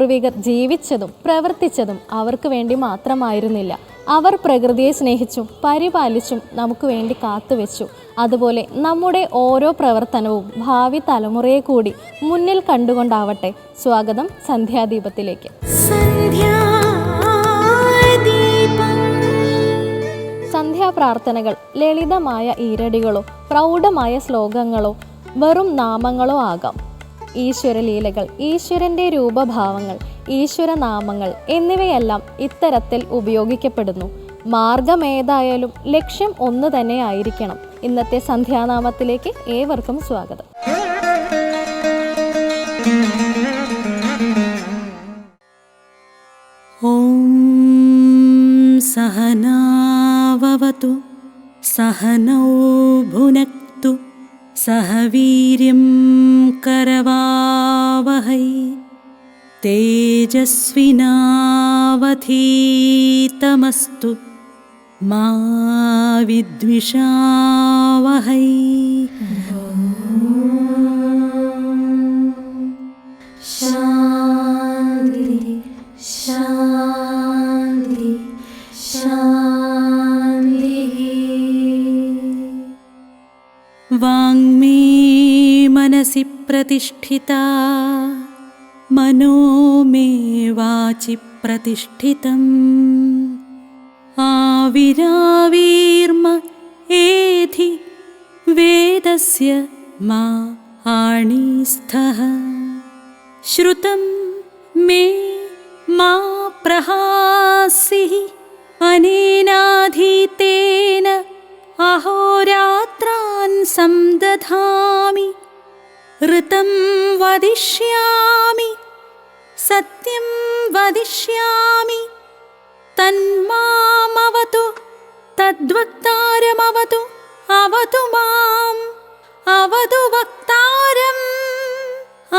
പൂർവികർ ജീവിച്ചതും പ്രവർത്തിച്ചതും അവർക്ക് വേണ്ടി മാത്രമായിരുന്നില്ല. അവർ പ്രകൃതിയെ സ്നേഹിച്ചും പരിപാലിച്ചും നമുക്ക് വേണ്ടി കാത്തുവെച്ചു. അതുപോലെ നമ്മുടെ ഓരോ പ്രവർത്തനവും ഭാവി തലമുറയെ കൂടി മുന്നിൽ കണ്ടുകൊണ്ടാവട്ടെ. സ്വാഗതം സന്ധ്യാദീപത്തിലേക്ക്. സന്ധ്യാദീപം സന്ധ്യാപ്രാർത്ഥനകൾ ലളിതമായ ഈരടികളോ പ്രൗഢമായ ശ്ലോകങ്ങളോ വെറും നാമങ്ങളോ ആകാം. ഈശ്വരലീലകൾ ഈശ്വരന്റെ രൂപഭാവങ്ങൾ ഈശ്വരനാമങ്ങൾ എന്നിവയെല്ലാം ഇത്തരത്തിൽ ഉപയോഗിക്കപ്പെടുന്നു. മാർഗമേതായാലും ലക്ഷ്യം ഒന്ന് തന്നെ ആയിരിക്കണം. ഇന്നത്തെ സന്ധ്യാനാമത്തിലേക്ക് ഏവർക്കും സ്വാഗതം. ഓം സഹനാവതു സഹനൗ ഭുനക് सह वीर्यं करवावहै। तेजस्विनावधीतमस्तु मा विद्विषावहै मनसि प्रतिष्ठिता। मनो मे वाचि प्रतिष्ठितम्। आविरावीर्म एधि वेदस्य मा आणीस्थः श्रुतं मे मा प्रहासिः अनेनाधीतेन अहोरात्रान् संदधामि ऋतं वदिष्यामि सत्यं वदिष्यामि। तन्मामवतु तद्वक्तारमवतु अवतु माम् अवतु वक्तारम्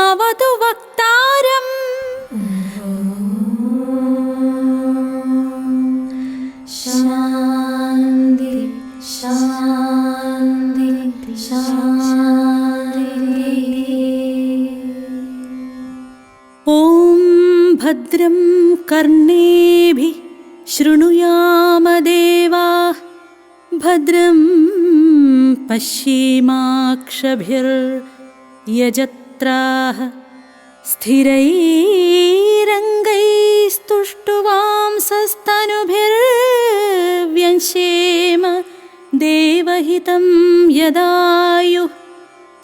अवतु वक्तारम् भद्रं पश्येमाक्षभिर्यजत्राः स्थिरैरङ्गैस्तुष्टुवांसस्तनुभिर्व्यंशेम देवहितं यदायुः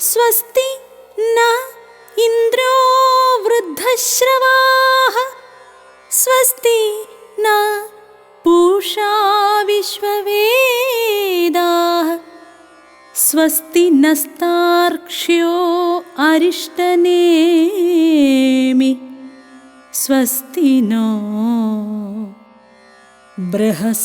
स्वस्ति न इन्द्रो वृद्धश्रवाः। स्वस्ति न पूषा विश्ववेदाः स्वस्ति नस्तार्क्ष्यो अरिष्टनेमि। स्वस्ति नो बृहस्पतिर्दधातु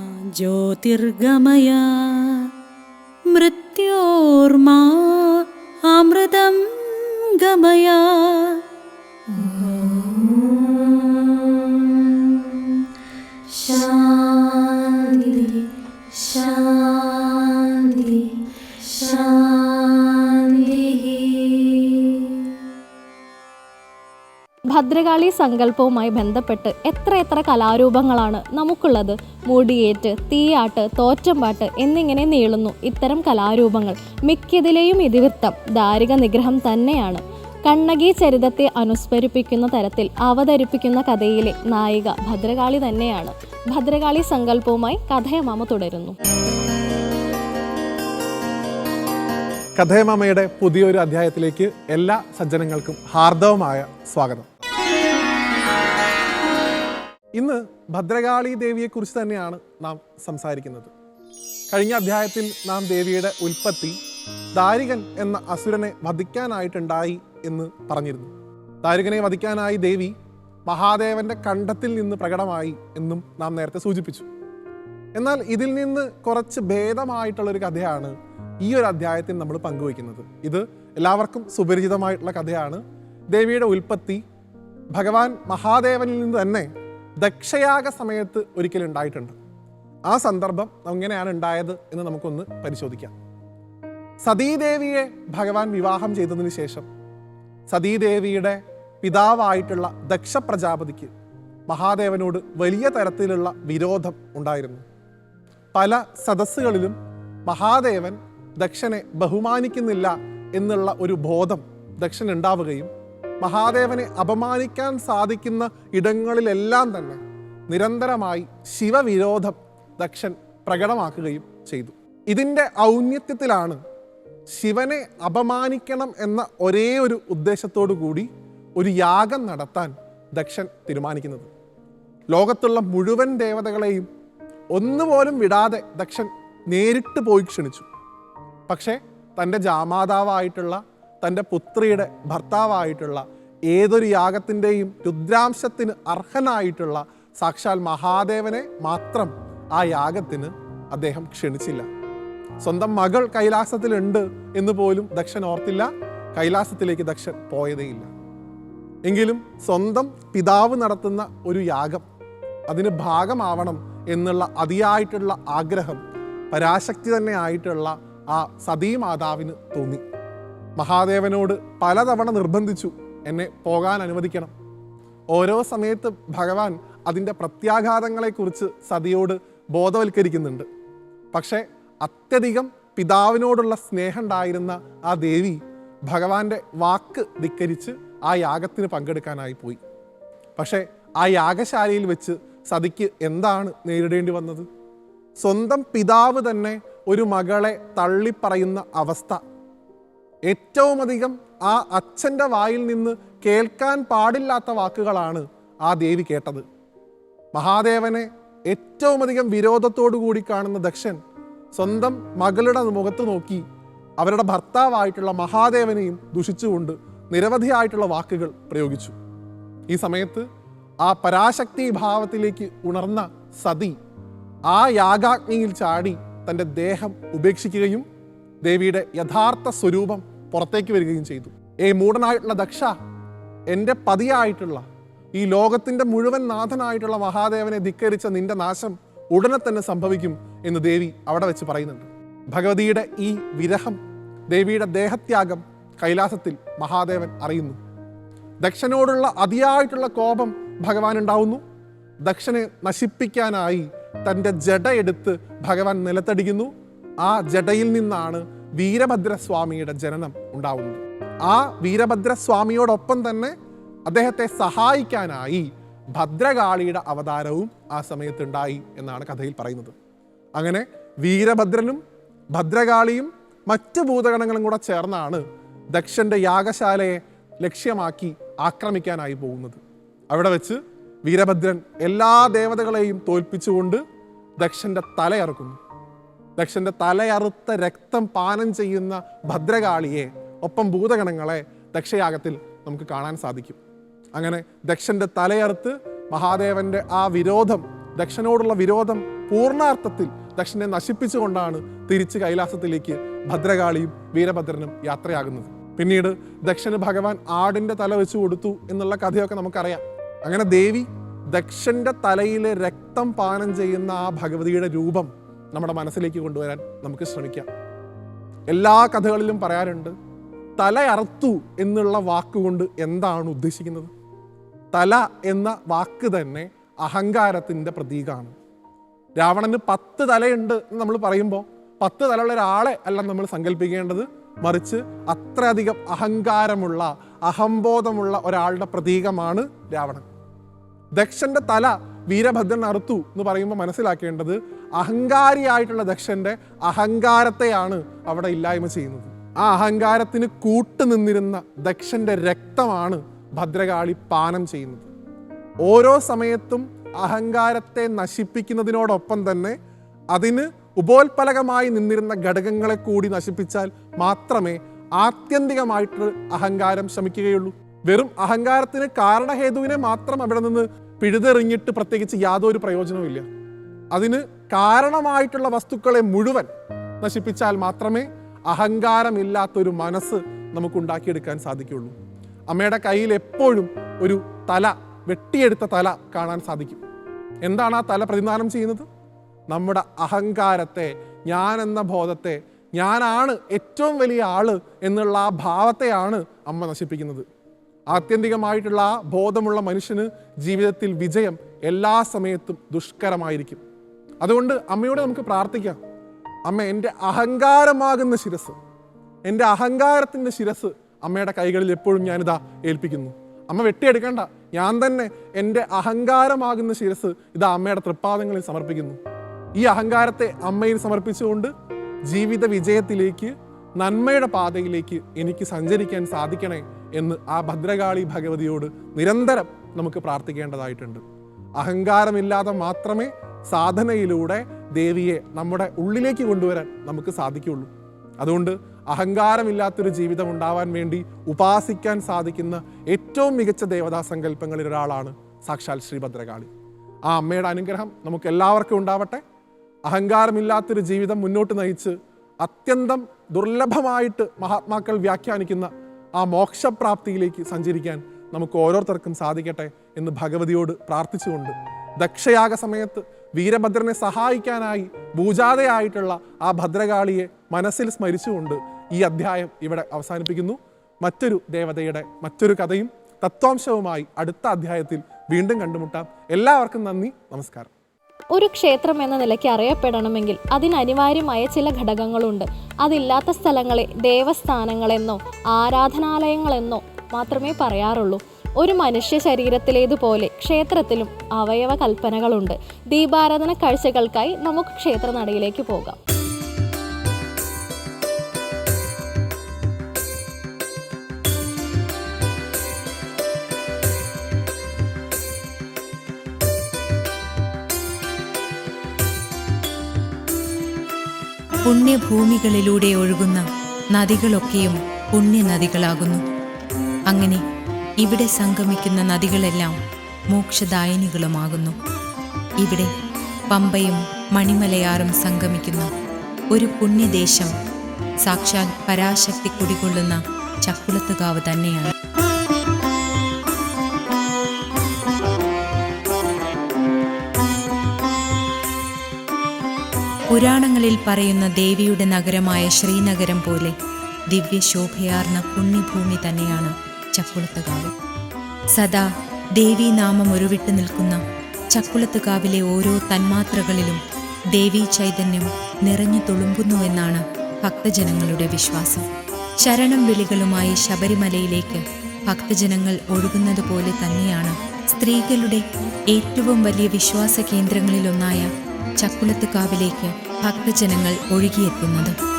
ज्योतिर्गमय मृत्योर्मा अमृतं गमय ഭദ്രകാളി സങ്കല്പവുമായി ബന്ധപ്പെട്ട് എത്ര എത്ര കലാരൂപങ്ങളാണ് നമുക്കുള്ളത്. മൂടിയേറ്റ് തീയാട്ട് തോറ്റമ്പാട്ട് എന്നിങ്ങനെ നീളുന്നു ഇത്തരം കലാരൂപങ്ങൾ. മിക്കതിലെയും ഇതിവൃത്തം ദാരിക നിഗ്രഹം തന്നെയാണ്. കണ്ണകി ചരിതത്തെ അനുസ്മരിപ്പിക്കുന്ന തരത്തിൽ അവതരിപ്പിക്കുന്ന കഥയിലെ നായിക ഭദ്രകാളി തന്നെയാണ്. ഭദ്രകാളി സങ്കല്പവുമായി കഥയമാമ തുടരുന്നു. കഥയമാമയുടെ പുതിയൊരു അധ്യായത്തിലേക്ക് എല്ലാ സജ്ജനങ്ങൾക്കും ഹാർദവമായ സ്വാഗതം. ഇന്ന് ഭദ്രകാളി ദേവിയെക്കുറിച്ച് തന്നെയാണ് നാം സംസാരിക്കുന്നത്. കഴിഞ്ഞ അധ്യായത്തിൽ നാം ദേവിയുടെ ഉൽപ്പത്തി ദാരികൻ എന്ന അസുരനെ വധിക്കാനായിട്ടുണ്ടായി എന്ന് പറഞ്ഞിരുന്നു. ദാരികനെ വധിക്കാനായി ദേവി മഹാദേവന്റെ കണ്ഠത്തിൽ നിന്ന് പ്രകടമായി എന്നും നാം നേരത്തെ സൂചിപ്പിച്ചു. എന്നാൽ ഇതിൽ നിന്ന് കുറച്ച് ഭേദമായിട്ടുള്ള ഒരു കഥയാണ് ഈ ഒരു അധ്യായത്തിൽ നമ്മൾ പങ്കുവയ്ക്കുന്നത്. ഇത് എല്ലാവർക്കും സുപരിചിതമായിട്ടുള്ള കഥയാണ്. ദേവിയുടെ ഉൽപ്പത്തി ഭഗവാൻ മഹാദേവനിൽ നിന്ന് തന്നെ ദക്ഷയാഗ സമയത്ത് ഒരിക്കലും ഉണ്ടായിട്ടുണ്ട്. ആ സന്ദർഭം എങ്ങനെയാണ് ഉണ്ടായത് എന്ന് നമുക്കൊന്ന് പരിശോധിക്കാം. സതീദേവിയെ ഭഗവാൻ വിവാഹം ചെയ്തതിന് ശേഷം സതീദേവിയുടെ പിതാവായിട്ടുള്ള ദക്ഷ പ്രജാപതിക്ക് മഹാദേവനോട് വലിയ തരത്തിലുള്ള വിരോധം ഉണ്ടായിരുന്നു. പല സദസ്സുകളിലും മഹാദേവൻ ദക്ഷനെ ബഹുമാനിക്കുന്നില്ല എന്നുള്ള ഒരു ബോധം ദക്ഷൻ ഉണ്ടാവുകയും മഹാദേവനെ അപമാനിക്കാൻ സാധിക്കുന്ന ഇടങ്ങളിലെല്ലാം തന്നെ നിരന്തരമായി ശിവവിരോധം ദക്ഷൻ പ്രകടമാക്കുകയും ചെയ്തു. ഇതിന്റെ ഔന്നത്യത്തിലാണ് ശിവനെ അപമാനിക്കണം എന്ന ഒരേ ഒരു ഉദ്ദേശത്തോടു കൂടി ഒരു യാഗം നടത്താൻ ദക്ഷൻ തീരുമാനിക്കുന്നത്. ലോകത്തുള്ള മുഴുവൻ ദേവതകളെയും ഒന്നുപോലും വിടാതെ ദക്ഷൻ നേരിട്ട് പോയി ക്ഷണിച്ചു. പക്ഷേ തന്റെ ജാമാതാവായിട്ടുള്ള തന്റെ പുത്രിയുടെ ഭർത്താവായിട്ടുള്ള ഏതൊരു യാഗത്തിന്റെയും രുദ്രാംശത്തിന് അർഹനായിട്ടുള്ള സാക്ഷാൽ മഹാദേവനെ മാത്രം ആ യാഗത്തിന് അദ്ദേഹം ക്ഷണിച്ചില്ല. സ്വന്തം മകൾ കൈലാസത്തിലുണ്ട് എന്ന് പോലും ദക്ഷൻ ഓർത്തില്ല കൈലാസത്തിലേക്ക് ദക്ഷൻ പോയതേയില്ല. എങ്കിലും സ്വന്തം പിതാവ് നടത്തുന്ന ഒരു യാഗം അതിന് ഭാഗമാവണം എന്നുള്ള അതിയായിട്ടുള്ള ആഗ്രഹം പരാശക്തി തന്നെ ആയിട്ടുള്ള ആ സതീമാതാവിന് തോന്നി. മഹാദേവനോട് പലതവണ നിർബന്ധിച്ചു എന്നെ പോകാൻ അനുവദിക്കണം. ഓരോ സമയത്ത് ഭഗവാൻ അതിന്റെ പ്രത്യാഘാതങ്ങളെക്കുറിച്ച് സതിയോട് ബോധവൽക്കരിക്കുന്നുണ്ട്. പക്ഷേ അത്യധികം പിതാവിനോടുള്ള സ്നേഹം ഉണ്ടായിരുന്ന ആ ദേവി ഭഗവാന്റെ വാക്ക് ധിക്കരിച്ച് ആ യാഗത്തിന് പങ്കെടുക്കാനായി പോയി. പക്ഷേ ആ യാഗശാലയിൽ വെച്ച് സതിക്ക് എന്താണ് നേരിടേണ്ടി വന്നത്? സ്വന്തം പിതാവ് തന്നെ ഒരു മകളെ തള്ളിപ്പറയുന്ന അവസ്ഥ ഏറ്റവും അധികം ആ അച്ഛന്റെ വായിൽ നിന്ന് കേൾക്കാൻ പാടില്ലാത്ത വാക്കുകളാണ് ആ ദേവി കേട്ടത്. മഹാദേവനെ ഏറ്റവും അധികം വിരോധത്തോടു കൂടി കാണുന്ന ദക്ഷൻ സ്വന്തം മകളുടെ മുഖത്ത് നോക്കി അവരുടെ ഭർത്താവായിട്ടുള്ള മഹാദേവനെയും ദുഷിച്ചുകൊണ്ട് നിരവധിയായിട്ടുള്ള വാക്കുകൾ പ്രയോഗിച്ചു. ഈ സമയത്ത് ആ പരാശക്തി ഭാവത്തിലേക്ക് ഉണർന്ന സതി ആ യാഗാഗ്നിയിൽ ചാടി തന്റെ ദേഹം ഉപേക്ഷിക്കുകയും ദേവിയുടെ യഥാർത്ഥ സ്വരൂപം പുറത്തേക്ക് വരികയും ചെയ്തു. ഏ മൂടനായിട്ടുള്ള ദക്ഷ എന്റെ പതിയായിട്ടുള്ള ഈ ലോകത്തിന്റെ മുഴുവൻ നാഥനായിട്ടുള്ള മഹാദേവനെ ധിക്കരിച്ച നിന്റെ നാശം ഉടനെ തന്നെ സംഭവിക്കും എന്ന് ദേവി അവിടെ വെച്ച് പറയുന്നുണ്ട്. ഭഗവതിയുടെ ഈ വിരഹം ദേവിയുടെ ദേഹത്യാഗം കൈലാസത്തിൽ മഹാദേവൻ അറിയുന്നു. ദക്ഷനോടുള്ള അതിയായിട്ടുള്ള കോപം ഭഗവാൻ ഉണ്ടാവുന്നു. ദക്ഷനെ നശിപ്പിക്കാനായി തന്റെ ജട എടുത്ത് ഭഗവാൻ നിലത്തടിക്കുന്നു. ആ ജടയിൽ നിന്നാണ് വീരഭദ്രസ്വാമിയുടെ ജനനം ഉണ്ടാവുന്നത് ആ വീരഭദ്രസ്വാമിയോടൊപ്പം തന്നെ അദ്ദേഹത്തെ സഹായിക്കാനായി ഭദ്രകാളിയുടെ അവതാരവും ആ സമയത്തുണ്ടായി എന്നാണ് കഥയിൽ പറയുന്നത്. അങ്ങനെ വീരഭദ്രനും ഭദ്രകാളിയും മറ്റ് ഭൂതഗണങ്ങളും കൂടെ ചേർന്നാണ് ദക്ഷന്റെ യാഗശാലയെ ലക്ഷ്യമാക്കി ആക്രമിക്കാനായി പോകുന്നത്. അവിടെ വെച്ച് വീരഭദ്രൻ എല്ലാ ദേവതകളെയും തോൽപ്പിച്ചുകൊണ്ട് ദക്ഷന്റെ തലയറുക്കുന്നു. ദക്ഷന്റെ തലയറുത്ത രക്തം പാനം ചെയ്യുന്ന ഭദ്രകാളിയെ ഒപ്പം ഭൂതഗണങ്ങളെ ദക്ഷയാഗത്തിൽ നമുക്ക് കാണാൻ സാധിക്കും. അങ്ങനെ ദക്ഷന്റെ തലയറുത്ത് മഹാദേവന്റെ ആ വിരോധം ദക്ഷനോടുള്ള വിരോധം പൂർണാർത്ഥത്തിൽ ദക്ഷനെ നശിപ്പിച്ചുകൊണ്ടാണ് തിരിച്ച് കൈലാസത്തിലേക്ക് ഭദ്രകാളിയും വീരഭദ്രനും യാത്രയാകുന്നത്. പിന്നീട് ദക്ഷന് ഭഗവാൻ ആടിന്റെ തല വെച്ച് കൊടുത്തു എന്നുള്ള കഥയൊക്കെ നമുക്കറിയാം. അങ്ങനെ ദേവി ദക്ഷന്റെ തലയിലെ രക്തം പാനം ചെയ്യുന്ന ആ ഭഗവതിയുടെ രൂപം നമ്മുടെ മനസ്സിലേക്ക് കൊണ്ടുവരാൻ നമുക്ക് ശ്രമിക്കാം. എല്ലാ കഥകളിലും പറയാറുണ്ട് തലയറുത്തു എന്നുള്ള വാക്കുകൊണ്ട് എന്താണ് ഉദ്ദേശിക്കുന്നത്? തല എന്ന വാക്ക് തന്നെ അഹങ്കാരത്തിന്റെ പ്രതീകമാണ് രാവണന് പത്ത് തലയുണ്ട് എന്ന് നമ്മൾ പറയുമ്പോൾ പത്ത് തലയുള്ള ഒരാളെ അല്ല നമ്മൾ സങ്കല്പിക്കേണ്ടത്. മറിച്ച് അത്രയധികം അഹങ്കാരമുള്ള അഹംബോധമുള്ള ഒരാളുടെ പ്രതീകമാണ് രാവണൻ. ദക്ഷന്റെ തല വീരഭദ്രൻ അറുത്തു എന്ന് പറയുമ്പോൾ മനസ്സിലാക്കേണ്ടത് അഹങ്കാരിയായിട്ടുള്ള ദക്ഷന്റെ അഹങ്കാരത്തെയാണ് അവിടെ ഇല്ലായ്മ ചെയ്യുന്നത്. ആ അഹങ്കാരത്തിന് കൂട്ടു നിന്നിരുന്ന ദക്ഷന്റെ രക്തമാണ് ഭദ്രകാളി പാനം ചെയ്യുന്നത്. ഓരോ സമയത്തും അഹങ്കാരത്തെ നശിപ്പിക്കുന്നതിനോടൊപ്പം തന്നെ അതിന് ഉപോത്പലകമായി നിന്നിരുന്ന ഘടകങ്ങളെ കൂടി നശിപ്പിച്ചാൽ മാത്രമേ ആത്യന്തികമായിട്ട് അഹങ്കാരം ശമിക്കുകയുള്ളൂ. വെറും അഹങ്കാരത്തിന് കാരണഹേതുവിനെ മാത്രം അവിടെ നിന്ന് പിഴുതെറിഞ്ഞിട്ട് പ്രത്യേകിച്ച് യാതൊരു പ്രയോജനവുമില്ല അതിന് കാരണമായിട്ടുള്ള വസ്തുക്കളെ മുഴുവൻ നശിപ്പിച്ചാൽ മാത്രമേ അഹങ്കാരമില്ലാത്തൊരു മനസ്സ് നമുക്ക് ഉണ്ടാക്കിയെടുക്കാൻ സാധിക്കുള്ളൂ അമ്മയുടെ കയ്യിൽ എപ്പോഴും ഒരു തല വെട്ടിയെടുത്ത തല കാണാൻ സാധിക്കും. എന്താണ് ആ തല പ്രതിദാനം ചെയ്യുന്നത്? നമ്മുടെ അഹങ്കാരത്തെ ഞാൻ എന്ന ബോധത്തെ ഞാനാണ് ഏറ്റവും വലിയ ആൾ എന്നുള്ള ആ ഭാവത്തെയാണ് അമ്മ നശിപ്പിക്കുന്നത്. ആത്യന്തികമായിട്ടുള്ള ബോധമുള്ള മനുഷ്യന് ജീവിതത്തിൽ വിജയം എല്ലാ സമയത്തും ദുഷ്കരമായിരിക്കും. അതുകൊണ്ട് അമ്മയോട് നമുക്ക് പ്രാർത്ഥിക്കാം. അമ്മ എന്റെ അഹങ്കാരമാകുന്ന ശിരസ് എന്റെ അഹങ്കാരത്തിന്റെ ശിരസ് അമ്മയുടെ കൈകളിൽ എപ്പോഴും ഞാനിതാ ഏൽപ്പിക്കുന്നു. അമ്മ വെട്ടിയെടുക്കണ്ട. ഞാൻ തന്നെ എന്റെ അഹങ്കാരമാകുന്ന ശിരസ് ഇതാ അമ്മയുടെ തൃപ്പാദങ്ങളിൽ സമർപ്പിക്കുന്നു. ഈ അഹങ്കാരത്തെ അമ്മയിൽ സമർപ്പിച്ചുകൊണ്ട് ജീവിത വിജയത്തിലേക്ക് നന്മയുടെ പാതയിലേക്ക് എനിക്ക് സഞ്ചരിക്കാൻ സാധിക്കണേ എന്ന് ആ ഭദ്രകാളി ഭഗവതിയോട് നിരന്തരം നമുക്ക് പ്രാർത്ഥിക്കേണ്ടതായിട്ടുണ്ട്. അഹങ്കാരമില്ലാതെ മാത്രമേ സാധനയിലൂടെ ദേവിയെ നമ്മുടെ ഉള്ളിലേക്ക് കൊണ്ടുവരാൻ നമുക്ക് സാധിക്കുള്ളൂ. അതുകൊണ്ട് അഹങ്കാരമില്ലാത്തൊരു ജീവിതം ഉണ്ടാവാൻ വേണ്ടി ഉപാസിക്കാൻ സാധിക്കുന്ന ഏറ്റവും മികച്ച ദേവതാ സങ്കല്പങ്ങളിൽ ഒരാളാണ് സാക്ഷാൽ ശ്രീഭദ്രകാളി ആ അമ്മയുടെ അനുഗ്രഹം നമുക്ക് എല്ലാവർക്കും ഉണ്ടാവട്ടെ. അഹങ്കാരമില്ലാത്തൊരു ജീവിതം മുന്നോട്ട് നയിച്ച് അത്യന്തം ദുർലഭമായിട്ട് മഹാത്മാക്കൾ വ്യാഖ്യാനിക്കുന്ന ആ മോക്ഷപ്രാപ്തിയിലേക്ക് സഞ്ചരിക്കാൻ നമുക്ക് ഓരോരുത്തർക്കും സാധിക്കട്ടെ എന്ന് ഭഗവതിയോട് പ്രാർത്ഥിച്ചുകൊണ്ട് ദക്ഷയാഗ സമയത്ത് വീരഭദ്രനെ സഹായിക്കാനായി ഭൂജാതയായിട്ടുള്ള ആ ഭദ്രകാളിയെ മനസ്സിൽ സ്മരിച്ചുകൊണ്ട് ഈ അധ്യായം ഇവിടെ അവസാനിപ്പിക്കുന്നു. മറ്റൊരു ദേവതയുടെ മറ്റൊരു കഥയും തത്വാംശവുമായി അടുത്ത അധ്യായത്തിൽ വീണ്ടും കണ്ടുമുട്ടാം. എല്ലാവർക്കും നന്ദി നമസ്കാരം. ഒരു ക്ഷേത്രം എന്ന നിലയ്ക്ക് അറിയപ്പെടണമെങ്കിൽ അതിനനിവാര്യമായ ചില ഘടകങ്ങളുണ്ട്. അതില്ലാത്ത സ്ഥലങ്ങളെ ദേവസ്ഥാനങ്ങളെന്നോ ആരാധനാലയങ്ങളെന്നോ മാത്രമേ പറയാറുള്ളൂ. ഒരു മനുഷ്യ ശരീരത്തിലേതുപോലെ ക്ഷേത്രത്തിലും അവയവ കൽപ്പനകളുണ്ട് ദീപാരാധന കാഴ്ചകൾക്കായി നമുക്ക് ക്ഷേത്രനടയിലേക്ക് പോകാം. പുണ്യഭൂമികളിലൂടെ ഒഴുകുന്ന നദികളൊക്കെയും പുണ്യനദികളാകുന്നു. അങ്ങനെ ഇവിടെ സംഗമിക്കുന്ന നദികളെല്ലാം മോക്ഷദായനികളുമാകുന്നു. ഇവിടെ പമ്പയും മണിമലയാറും സംഗമിക്കുന്ന ഒരു പുണ്യദേശം സാക്ഷാൽ പരാശക്തി കുടികൊള്ളുന്ന ചക്കുളത്തുകാവ് തന്നെയാണ്. പുരാണങ്ങളിൽ പറയുന്ന ദേവിയുടെ നഗരമായ ശ്രീനഗരം പോലെ ദിവ്യശോഭയാർന്ന പുണ്യഭൂമി തന്നെയാണ് ചക്കുളത്തുകാവ്. സദാ ദേവീനാമം ഉരുവിട്ട് നിൽക്കുന്ന ചക്കുളത്തുകാവിലെ ഓരോ തന്മാത്രകളിലും ദേവീ ചൈതന്യം നിറഞ്ഞു തുളുമ്പുന്നുവെന്നാണ് ഭക്തജനങ്ങളുടെ വിശ്വാസം. ശരണം വിളികളുമായി ശബരിമലയിലേക്ക് ഭക്തജനങ്ങൾ ഒഴുകുന്നത് പോലെ തന്നെയാണ് സ്ത്രീകളുടെ ഏറ്റവും വലിയ വിശ്വാസ കേന്ദ്രങ്ങളിലൊന്നായ ചക്കുളത്ത് കാവിലേക്ക് ഭക്തജനങ്ങൾ ഒഴുകിയെത്തുന്നത്.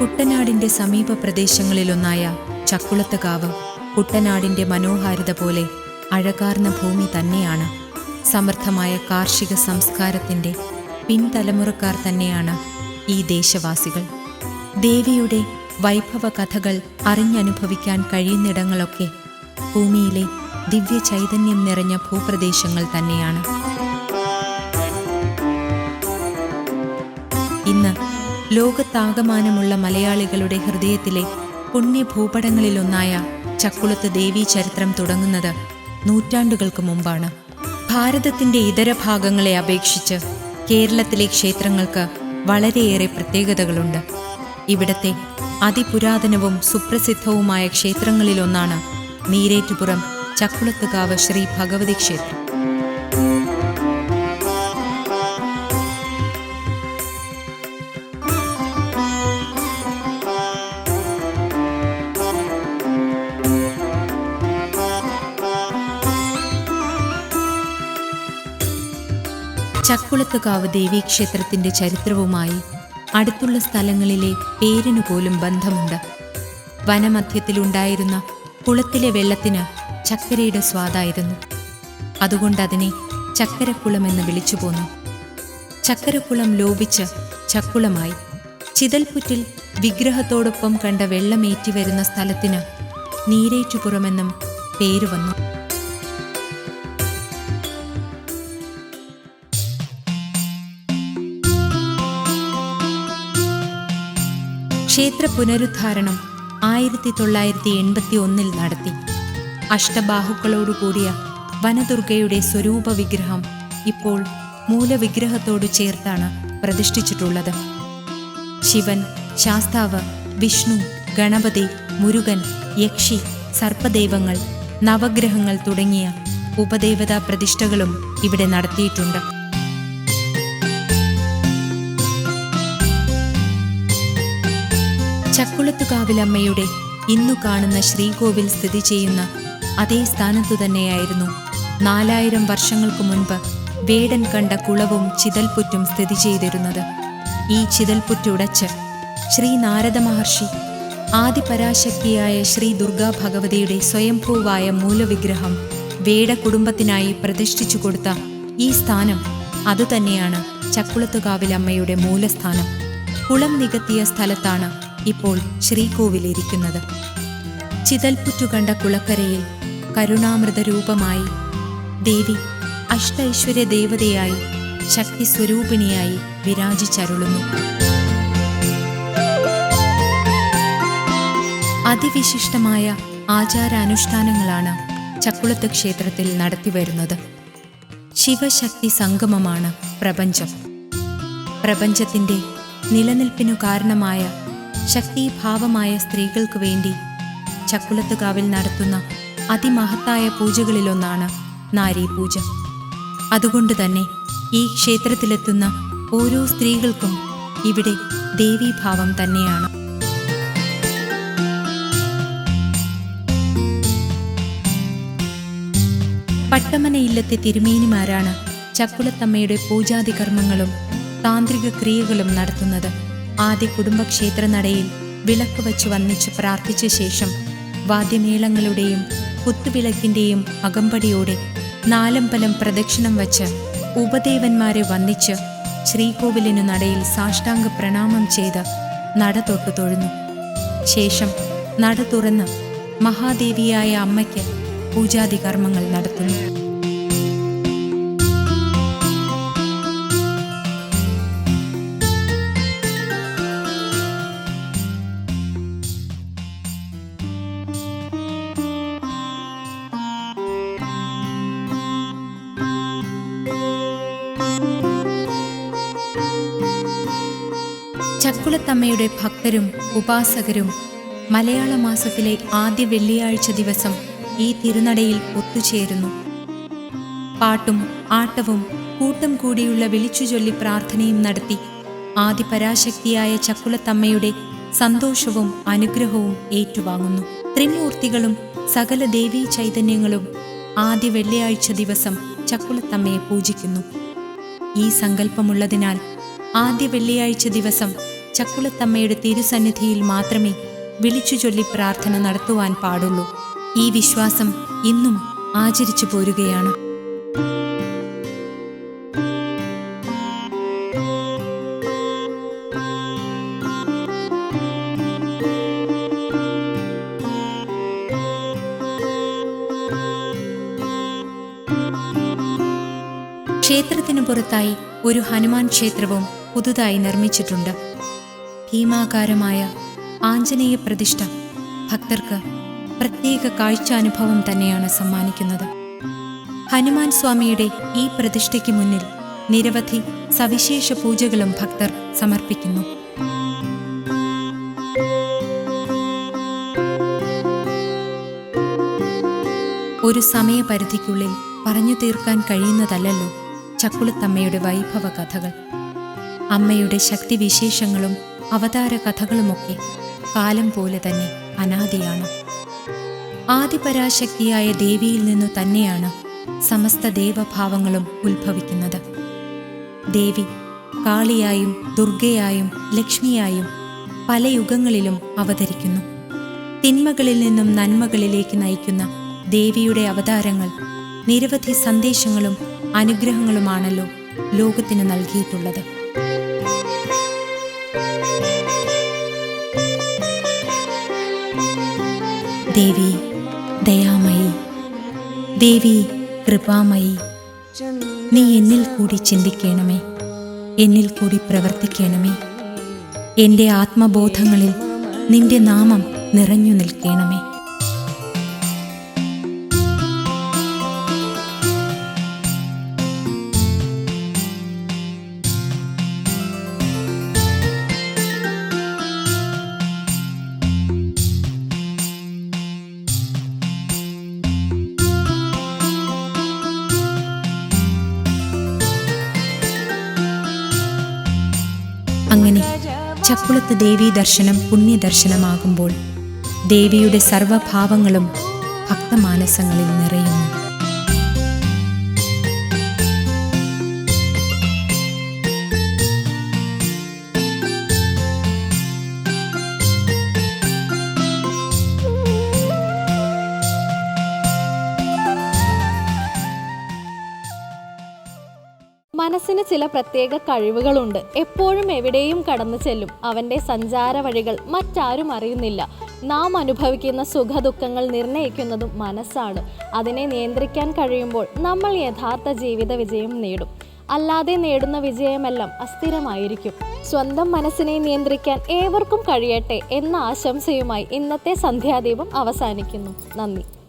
കുട്ടനാടിന്റെ സമീപ പ്രദേശങ്ങളിലൊന്നായ ചക്കുളത്ത് കാവ് കുട്ടനാടിന്റെ മനോഹാരിത പോലെ അഴകാർന്ന ഭൂമി തന്നെയാണ്. സമർത്ഥമായ കാർഷിക സംസ്കാരത്തിന്റെ പിൻതലമുറക്കാർ തന്നെയാണ് ഈ ദേശവാസികൾ. ദേവിയുടെ വൈഭവ കഥകൾ അറിഞ്ഞനുഭവിക്കാൻ കഴിയുന്നിടങ്ങളൊക്കെ ഭൂമിയിലെ ദിവ്യ ചൈതന്യം നിറഞ്ഞ ഭൂപ്രദേശങ്ങൾ തന്നെയാണ്. ഇന്ന് ലോകത്താകമാനമുള്ള മലയാളികളുടെ ഹൃദയത്തിലെ പുണ്യഭൂപടങ്ങളിലൊന്നായ ചക്കുളത്ത് ദേവീ ചരിത്രം തുടങ്ങുന്നത് നൂറ്റാണ്ടുകൾക്ക് മുമ്പാണ്. ഭാരതത്തിന്റെ ഇതര ഭാഗങ്ങളെ അപേക്ഷിച്ച് കേരളത്തിലെ ക്ഷേത്രങ്ങൾക്ക് വളരെയേറെ പ്രത്യേകതകളുണ്ട്. ഇവിടത്തെ അതിപുരാതനവും സുപ്രസിദ്ധവുമായ ക്ഷേത്രങ്ങളിലൊന്നാണ് നീരേറ്റുപുറം ചക്കുളത്തുകാവ് ശ്രീ ഭഗവതി ക്ഷേത്രം. ചക്കുളത്തുകാവ് ദേവീക്ഷേത്രത്തിന്റെ ചരിത്രവുമായി അടുത്തുള്ള സ്ഥലങ്ങളിലെ പേരിനു പോലും ബന്ധമുണ്ട്. വനമധ്യത്തിലുണ്ടായിരുന്ന കുളത്തിലെ വെള്ളത്തിന് ചക്കരയുടെ സ്വാദായിരുന്നു. അതുകൊണ്ട് അതിനെ ചക്കരക്കുളമെന്ന് വിളിച്ചു പോന്നു. ചക്കരക്കുളം ലോപിച്ച് ചക്കുളമായി. ചിതൽപുറ്റിൽ വിഗ്രഹത്തോടൊപ്പം കണ്ട വെള്ളമേറ്റി വരുന്ന സ്ഥലത്തിന് നീരേറ്റുപുറമെന്നും പേര് വന്നു. ക്ഷേത്ര പുനരുദ്ധാരണം ആയിരത്തി തൊള്ളായിരത്തി എൺപത്തി ഒന്നിൽ നടത്തി. അഷ്ടബാഹുക്കളോടുകൂടിയ വനദുർഗയുടെ സ്വരൂപ വിഗ്രഹം ഇപ്പോൾ മൂലവിഗ്രഹത്തോട് ചേർത്താണ് പ്രതിഷ്ഠിച്ചിട്ടുള്ളത്. ശിവൻ ശാസ്താവ് വിഷ്ണു ഗണപതി മുരുകൻ യക്ഷി സർപ്പദൈവങ്ങൾ നവഗ്രഹങ്ങൾ തുടങ്ങിയ ഉപദേവതാ പ്രതിഷ്ഠകളും ഇവിടെ നടത്തിയിട്ടുണ്ട്. ചക്കുളത്തുകാവിലമ്മയുടെ ഇന്നു കാണുന്ന ശ്രീകോവിൽ സ്ഥിതി ചെയ്യുന്ന അതേ സ്ഥാനത്തു തന്നെയായിരുന്നു. നാലായിരം വർഷങ്ങൾക്ക് മുൻപ് വേടൻ കണ്ട കുളവും ചിതൽപുറ്റും സ്ഥിതി ചെയ്തിരുന്നത്. ഈ ചിതൽപുറ്റുടച്ച് ശ്രീ നാരദ മഹർഷി ആദിപരാശക്തിയായ ശ്രീ ദുർഗാ ഭഗവതിയുടെ സ്വയംഭൂവായ മൂലവിഗ്രഹം വേട കുടുംബത്തിനായി പ്രതിഷ്ഠിച്ചു കൊടുത്ത ഈ സ്ഥാനം അതുതന്നെയാണ് ചക്കുളത്തുകാവിലമ്മയുടെ മൂലസ്ഥാനം. കുളം നികത്തിയ സ്ഥലത്താണ് ഇപ്പോൾ ശ്രീകോവിലിരിക്കുന്നത്. ചിതൽപുറ്റു കണ്ട കുളക്കരയിൽ കരുണാമൃത രൂപമായി ദേവി അഷ്ടൈശ്വര്യ ദേവതയായി ശക്തി സ്വരൂപിണിയായി വിരാജിച്ചരുളുന്നു. അതിവിശിഷ്ടമായ ആചാരാനുഷ്ഠാനങ്ങളാണ് ചക്കുളത്ത് ക്ഷേത്രത്തിൽ നടത്തിവരുന്നത് ശിവശക്തി സംഗമമാണ് പ്രപഞ്ചം. പ്രപഞ്ചത്തിന്റെ നിലനിൽപ്പിനു കാരണമായ ശക്തിഭാവമായ സ്ത്രീകൾക്ക് വേണ്ടി ചക്കുളത്തുകാവിൽ നടത്തുന്ന അതിമഹത്തായ പൂജകളിലൊന്നാണ് നാരീപൂജ. അതുകൊണ്ട് തന്നെ ഈ ക്ഷേത്രത്തിലെത്തുന്ന ഓരോ സ്ത്രീകൾക്കും ഇവിടെ ദേവീഭാവം തന്നെയാണ്. പട്ടമന ഇല്ലത്തെ തിരുമേനിമാരാണ് ചക്കുളത്തമ്മയുടെ പൂജാതി കർമ്മങ്ങളും താന്ത്രിക ക്രിയകളും നടത്തുന്നത്. ആദ്യ കുടുംബക്ഷേത്ര നടയിൽ വിളക്ക് വച്ച് വന്നിച്ച് പ്രാർത്ഥിച്ച ശേഷം വാദ്യമേളങ്ങളുടെയും കുത്തുവിളക്കിന്റെയും അകമ്പടിയോടെ നാലമ്പലം പ്രദക്ഷിണം വച്ച് ഉപദേവന്മാരെ വന്നിച്ച് ശ്രീകോവിലിനു നടയിൽ സാഷ്ടാംഗ പ്രണാമം ചെയ്ത് നട തൊട്ടു തൊഴുന്നു. ശേഷം നട തുറന്ന് മഹാദേവിയായ അമ്മയ്ക്ക് പൂജാതി കർമ്മങ്ങൾ നടത്തുന്നു. ചക്കുളത്തമ്മയുടെ ഭക്തരും ഉപാസകരും മലയാള മാസത്തിലെ ആദ്യ വെള്ളിയാഴ്ച ദിവസം ഈ തിരുനടയിൽ ഒത്തുചേരുന്നു. പാട്ടും ആട്ടവും കൂട്ടം കൂടിയുള്ള വിളിച്ചുചൊല്ലി പ്രാർത്ഥനയും നടത്തി ആദിപരാശക്തിയായ ചക്കുളത്തമ്മയുടെ സന്തോഷവും അനുഗ്രഹവും ഏറ്റുവാങ്ങുന്നു. ത്രിമൂർത്തികളും സകല ദേവീ ചൈതന്യങ്ങളും ആദ്യ വെള്ളിയാഴ്ച ദിവസം ചക്കുളത്തമ്മയെ പൂജിക്കുന്നു. ഈ സങ്കല്പമുള്ളതിനാൽ ആദ്യ വെള്ളിയാഴ്ച ദിവസം ചക്കുളത്തമ്മയുടെ തിരുസന്നിധിയിൽ മാത്രമേ വിളിച്ചു ചൊല്ലി പ്രാർത്ഥന നടത്തുവാൻ പാടുള്ളൂ. ഈ വിശ്വാസം ഇന്നും ആചരിച്ചു പോരുകയാണ്. ക്ഷേത്രത്തിനു പുറത്തായി ഒരു ഹനുമാൻ ക്ഷേത്രവും പുതുതായി നിർമ്മിച്ചിട്ടുണ്ട്. ഭീമാകാരമായ ആഞ്ജനേയ പ്രതിഷ്ഠ ഭക്തർക്ക് പ്രത്യേക കാഴ്ചാനുഭവം തന്നെയാണ് സമ്മാനിക്കുന്നത്. ഹനുമാൻ സ്വാമിയുടെ ഈ പ്രതിഷ്ഠയ്ക്ക് മുന്നിൽ നിരവധി സവിശേഷ പൂജകളും ഭക്തർ സമർപ്പിക്കുന്നു. ഒരു സമയപരിധിക്കുള്ളിൽ പറഞ്ഞു തീർക്കാൻ കഴിയുന്നതല്ലല്ലോ ചക്കുളത്തമ്മയുടെ വൈഭവ കഥകൾ. അമ്മയുടെ ശക്തിവിശേഷങ്ങളും അവതാര കഥകളുമൊക്കെ കാലം പോലെ തന്നെ അനാദിയാണ്. ആദിപരാശക്തിയായ ദേവിയിൽ നിന്നു തന്നെയാണ് സമസ്ത ദേവഭാവങ്ങളും ഉത്ഭവിക്കുന്നത്. ദേവി കാളിയായും ദുർഗയായും ലക്ഷ്മിയായും പല യുഗങ്ങളിലും അവതരിക്കുന്നു. തിന്മകളിൽ നിന്നും നന്മകളിലേക്ക് നയിക്കുന്ന ദേവിയുടെ അവതാരങ്ങൾ നിരവധി സന്ദേശങ്ങളും അനുഗ്രഹങ്ങളുമാണല്ലോ ലോകത്തിന് നൽകിയിട്ടുള്ളത്. ദേവി ദയാമയി. ദേവി കൃപാമയി. നീ എന്നിൽ കൂടി ചിന്തിക്കണമേ. എന്നിൽ കൂടി പ്രവർത്തിക്കണമേ. എന്റെ ആത്മബോധങ്ങളിൽ നിന്റെ നാമം നിറഞ്ഞു നിൽക്കണമേ. ചക്കുളത്ത് ദേവീ ദർശനം പുണ്യദർശനമാകുമ്പോൾ ദേവിയുടെ സർവഭാവങ്ങളും ഭക്തമാനസങ്ങളിൽ നിറയുന്നു. ചില പ്രത്യേക കഴിവുകളുണ്ട്. എപ്പോഴും എവിടെയും കടന്നു ചെല്ലും. അവന്റെ സഞ്ചാര വഴികൾ മറ്റാരും അറിയുന്നില്ല. നാം അനുഭവിക്കുന്ന സുഖദുഃഖങ്ങൾ നിർണയിക്കുന്നതും മനസ്സാണ്. അതിനെ നിയന്ത്രിക്കാൻ കഴിയുമ്പോൾ നമ്മൾ യഥാർത്ഥ ജീവിത വിജയം നേടും. അല്ലാതെ നേടുന്ന വിജയമെല്ലാം അസ്ഥിരമായിരിക്കും. സ്വന്തം മനസ്സിനെ നിയന്ത്രിക്കാൻ ഏവർക്കും കഴിയട്ടെ എന്ന ആശംസയുമായി ഇന്നത്തെ സന്ധ്യാദീപം അവസാനിക്കുന്നു. നന്ദി.